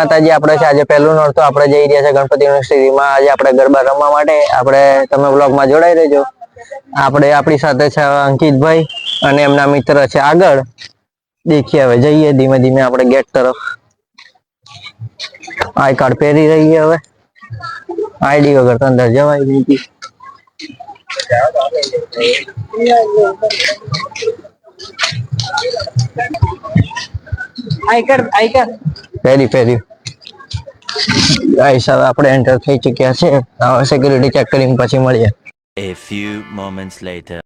માતાજી આપણે છે, આજે પહેલું નોરતું આપણે જઈ રહ્યા છે ગણપતિ યુનિવર્સિટીમાં આજે આપણે ગરબા રમવા માટે આપણે તમે બ્લોગમાં જોડાઈ રહેજો. આપણે આપણી સાથે છે અંકિતભાઈ અને એમના મિત્ર છે આગળ. દેખીએ હવે જઈએ ધીમે ધીમે આપણે ગેટ તરફ. આઈ કાર્ડ પહેરી રહી હવે. આઈડી વગર તો અંદર જવાય નહીં આઈકર આઈકર પહેરી પહેરી હિસાબે આપણે એન્ટર થઈ ચૂક્યા છે સિક્યુરિટી ચેક કરીને પછી મળીએ A few moments later